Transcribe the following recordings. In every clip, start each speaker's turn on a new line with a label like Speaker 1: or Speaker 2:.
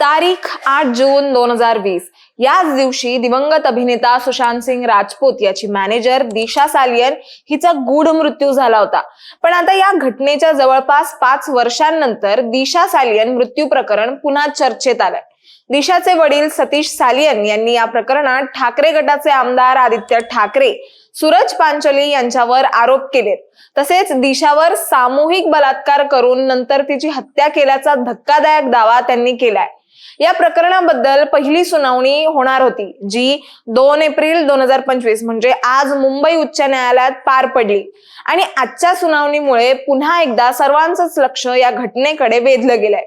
Speaker 1: तारीख आठ जून दोन हजार वीस. याच दिवशी दिवंगत अभिनेता सुशांत सिंग राजपूत याची मॅनेजर दिशा सालियन हिचा गूढ मृत्यू झाला होता. पण आता या घटनेच्या जवळपास पाच वर्षांनंतर दिशा सालियन मृत्यू प्रकरण पुन्हा चर्चेत आलंय. दिशाचे वडील सतीश सालियन यांनी या प्रकरणात ठाकरे गटाचे आमदार आदित्य ठाकरे सूरज पांचोली यांच्यावर आरोप केलेत. तसेच दिशावर सामूहिक बलात्कार करून नंतर तिची हत्या केल्याचा धक्कादायक दावा त्यांनी केलाय. या प्रकरणाबद्दल पहिली सुनावणी होणार होती जी दोन एप्रिल दोन हजार पंचवीस म्हणजे आज मुंबई उच्च न्यायालयात पार पडली. आणि आजच्या सुनावणीमुळे पुन्हा एकदा सर्वांचंच लक्ष या घटनेकडे वेधलं गेलंय.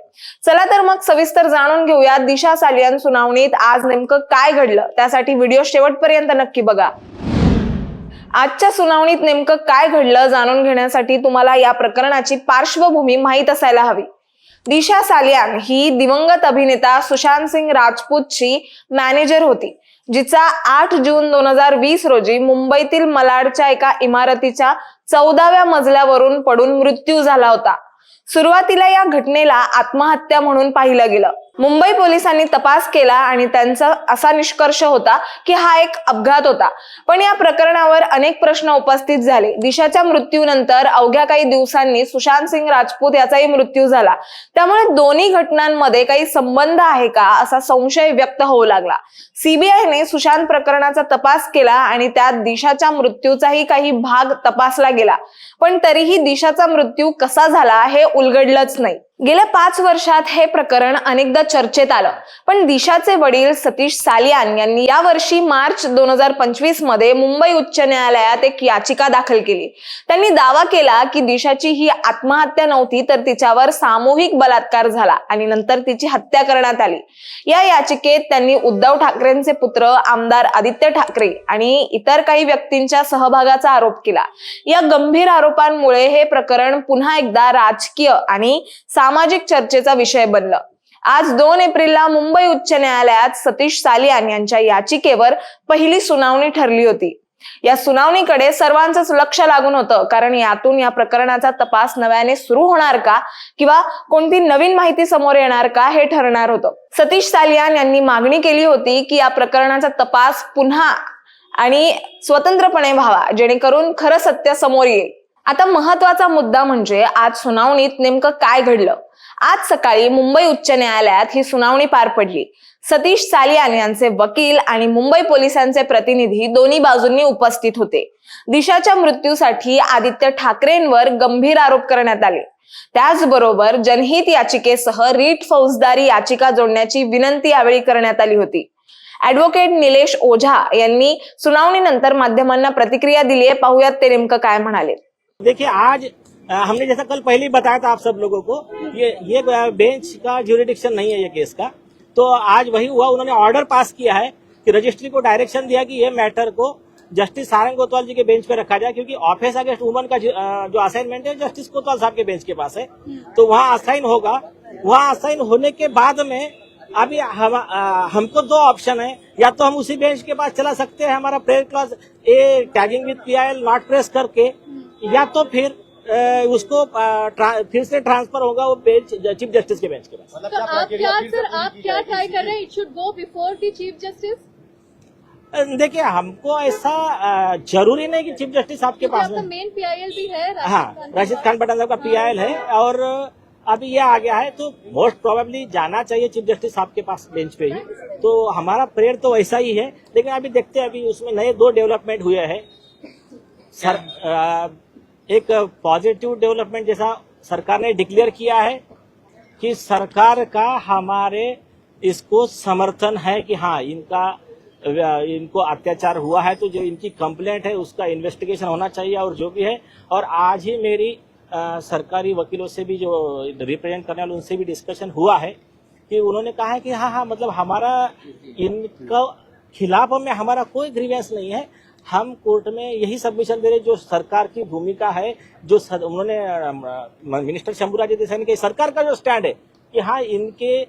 Speaker 1: चला तर मग सविस्तर जाणून घेऊया दिशा सालियन सुनावणीत आज नेमकं काय घडलं त्यासाठी व्हिडिओ शेवटपर्यंत नक्की बघा. आजच्या सुनावणीत नेमकं काय घडलं जाणून घेण्यासाठी तुम्हाला या प्रकरणाची पार्श्वभूमी माहीत असायला हवी. दिशा सालियान ही दिवंगत अभिनेता सुशांत सिंग राजपूतची मॅनेजर होती जिचा आठ जून दोन हजार वीस रोजी मुंबईतील मलाडच्या एका इमारतीच्या चौदाव्या मजल्यावरून पडून मृत्यू झाला होता. सुरुवातीला या घटनेला आत्महत्या म्हणून पाहिलं गेलं. मुंबई पोलिसांनी तपास केला आणि त्यांचा असा निष्कर्ष होता की हा एक अपघात होता. पण या प्रकरणावर अनेक प्रश्न उपस्थित झाले. दिशाच्या मृत्यूनंतर अवघ्या काही दिवसांनी सुशांत सिंग राजपूत याचाही मृत्यू झाला. त्यामुळे दोन्ही घटनांमध्ये काही संबंध आहे का असा संशय व्यक्त होऊ लागला. सीबीआयने सुशांत प्रकरणाचा तपास केला आणि त्यात दिशाच्या मृत्यूचाही काही भाग तपासला गेला. पण तरीही दिशाचा मृत्यू कसा झाला हे उलगडलंच नाही. गेल्या पाच वर्षात हे प्रकरण अनेकदा चर्चेत आलं. पण दिशाचे वडील सतीश सालियान यांनी या वर्षी मार्च दोन हजार पंचवीसमध्ये मुंबई उच्च न्यायालयात एक याचिका दाखल केली. त्यांनी दावा केला की दिशाची ही आत्महत्या नव्हती तर तिच्यावर सामूहिक बलात्कार झाला आणि नंतर तिची हत्या करण्यात आली. या याचिकेत त्यांनी उद्धव ठाकरेंचे पुत्र आमदार आदित्य ठाकरे आणि इतर काही व्यक्तींच्या सहभागाचा आरोप केला. या गंभीर आरोपांमुळे हे प्रकरण पुन्हा एकदा राजकीय आणि सामाजिक चर्चेचा विषय बनलं. आज दोन एप्रिलला मुंबई उच्च न्यायालयात सतीश सालियान यांच्या याचिकेवर पहिली सुनावणी ठरली होती. या सुनावणीकडे सर्वांचंच लक्ष लागून होतं. कारण यातून या प्रकरणाचा तपास नव्याने सुरू होणार का? किंवा कोणती नवीन माहिती समोर येणार का? हे ठरणार होतं. सतीश सालियान यांनी मागणी केली होती की या प्रकरणाचा तपास पुन्हा आणि स्वतंत्रपणे व्हावा जेणेकरून खरं सत्य समोर येईल. आता महत्त्वाचा मुद्दा म्हणजे आज सुनावणीत नेमकं काय घडलं? आज सकाळी मुंबई उच्च न्यायालयात ही सुनावणी पार पडली. सतीश सालियान यांचे वकील आणि मुंबई पोलिसांचे प्रतिनिधी दोन्ही बाजूंनी उपस्थित होते. दिशाच्या मृत्यूसाठी आदित्य ठाकरेंवर गंभीर आरोप करण्यात आले. त्याचबरोबर जनहित याचिकेसह रीट फौजदारी याचिका जोडण्याची विनंती यावेळी करण्यात आली होती. ऍडव्होकेट निलेश ओझा यांनी सुनावणीनंतर माध्यमांना प्रतिक्रिया दिली आहे पाहुयात ते नेमकं काय म्हणाले.
Speaker 2: देखिए आज हमने जैसा कल पहले ही बताया था आप सब लोगों को ये ये बेंच का ज्यूरिडिक्शन नहीं है ये केस का। तो आज वही हुआ उन्होंने ऑर्डर पास किया है कि रजिस्ट्री को डायरेक्शन दिया कि ये मैटर को जस्टिस सारंग कोतवाल जी के बेंच पे रखा जाए क्योंकि ऑफ़िस अगेंस्ट वुमन का जो, असाइनमेंट है जस्टिस कोतवाल साहब के बेंच के पास है। तो वहाँ असाइन होगा। वहाँ असाइन होने के बाद में अभी हम अ, हमको दो ऑप्शन है। या तो हम उसी बेंच के पास चला सकते हैं हमारा prayer class a tagging with P not press करके या तो फिर उसको फिर से ट्रांसफ़र होगा वो बेंच चीफ जस्टिस के बेंच के पास।
Speaker 3: तो आप क्या सर आप क्या ट्राई कर रहे हैं? It should go before the chief justice
Speaker 2: देखिए हमको ऐसा ज़रूरी नहीं कि चीफ जस्टिस आपके पास
Speaker 3: आपका मेन पीआईएल भी है
Speaker 2: हाँ राशिद खान पठान साहब का पीआईएल है और अभी ये आ गया है तो मोस्ट प्रोबेबली जाना चाहिए चीफ जस्टिस साहब के पास बेंच पे ही। तो हमारा प्रेयर तो वैसा ही है। लेकिन अभी देखते हैं अभी उसमें नए दो डेवलपमेंट हुए हैं। सर एक पॉजिटिव डेवलपमेंट जैसा सरकार ने डिक्लेयर किया है कि सरकार का हमारे इसको समर्थन है कि हाँ इनका इनको अत्याचार हुआ है तो जो इनकी कंप्लेंट है उसका इन्वेस्टिगेशन होना चाहिए और जो भी है। और आज ही मेरी अ, सरकारी वकीलों से भी जो रिप्रेजेंट करने वाले उनसे भी डिस्कशन हुआ है कि उन्होंने कहा है कि हाँ हाँ मतलब हमारा इनका खिलाफ में हमारा कोई ग्रीवेंस नहीं है। हम कोर्ट में यही सबमिशन दे रहे जो सरकार की भूमिका है जो सर, उन्होंने मिनिस्टर शंभूराज देसाई ने कही सरकार का जो स्टैंड है कि हाँ इनके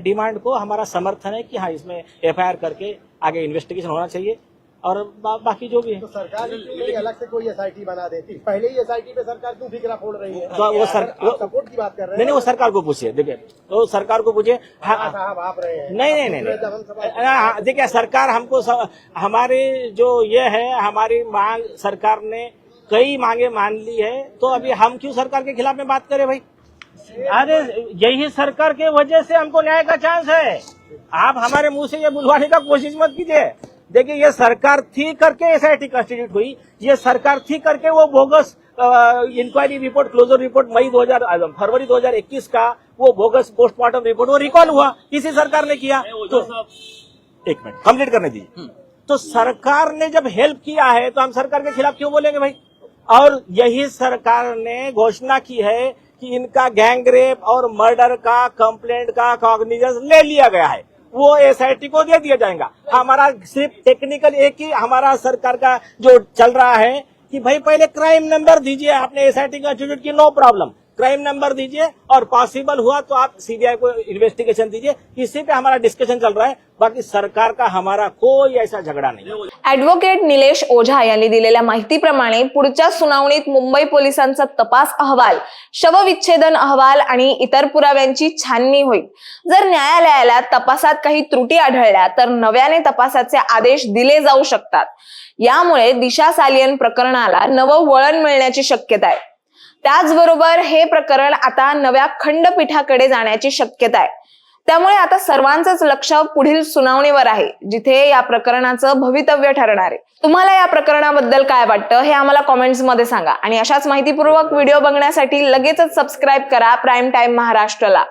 Speaker 2: डिमांड को हमारा समर्थन है कि हाँ इसमें एफआईआर करके आगे इन्वेस्टिगेशन होना चाहिए। और बा, बाकी जो भी है।
Speaker 4: तो सरकार ही नहीं अलग से कोई एसआईटी बना देती। पहले ही एसआईटी पे सरकार क्यों फिक्रा फोड़ रही है?
Speaker 2: तो वो सर-
Speaker 4: आप सपोर्ट की बात कर रहे हैं
Speaker 2: नहीं वो सरकार को पूछिए देखिए तो सरकार को पूछिए हाँ,
Speaker 4: हाँ, साहब आप रहे हैं।
Speaker 2: नहीं नहीं नहीं, नहीं। हाँ, देखिए सरकार हमको हमारी जो ये है हमारी मांग सरकार ने कई मांगे मान ली है तो अभी हम क्यों सरकार के खिलाफ में बात करें भाई? अरे यही सरकार के वजह से हमको न्याय का चांस है। आप हमारे मुँह से ये बुलवाने का कोशिश मत कीजिए। देखिए ये सरकार थी करके एस आई टी कंस्टिट्यूट हुई। ये सरकार थी करके वो bogus inquiry report closure report मई 2000 फरवरी 2021 का वो बोगस पोस्टमार्टम रिपोर्ट वो रिकॉल हुआ। इसी सरकार ने किया। तो एक मिनट कंप्लीट करने दीजिए। तो सरकार ने जब हेल्प किया है तो हम सरकार के खिलाफ क्यों बोलेंगे भाई? और यही सरकार ने घोषणा की है कि इनका गैंगरेप और मर्डर का कंप्लेंट का कॉग्निजेंस ले लिया गया है। वो एसआईटी को दे दिया जाएगा। हमारा सिर्फ टेक्निकल एक ही हमारा सरकार का जो चल रहा है कि भाई पहले क्राइम नंबर दीजिए आपने एसआईटी का टी की नो प्रॉब्लम क्राइम नंबर दीजिए और पॉसिबल हुआ तो आप सीबीआई को इन्वेस्टिगेशन दीजिए। इसी पे हमारा डिस्कशन चल रहा है। बाकी सरकार का हमारा कोई ऐसा झगड़ा नहीं
Speaker 1: ऍडव्होकेट निलेश ओझा यांनी दिलेल्या माहितीप्रमाणे पुढच्या सुनावणीत मुंबई पोलिसांचा तपास अहवाल शवविच्छेदन अहवाल आणि इतर पुराव्यांची छाननी होईल. जर न्यायालयाला तपासात काही त्रुटी आढळल्या तर नव्याने तपासाचे आदेश दिले जाऊ शकतात. यामुळे दिशा सालियन प्रकरणाला नवं वळण मिळण्याची शक्यता आहे. त्याचबरोबर हे प्रकरण आता नव्या खंडपीठाकडे जाण्याची शक्यता आहे. त्यामुळे आता सर्वांचंच लक्ष पुढील सुनावणीवर आहे जिथे या प्रकरणाचं भवितव्य ठरणार आहे. तुम्हाला या प्रकरणाबद्दल काय वाटतं हे आम्हाला कॉमेंट्समध्ये सांगा. आणि अशाच माहितीपूर्वक व्हिडिओ बघण्यासाठी लगेचच सबस्क्राईब करा प्राईम टाईम महाराष्ट्रला.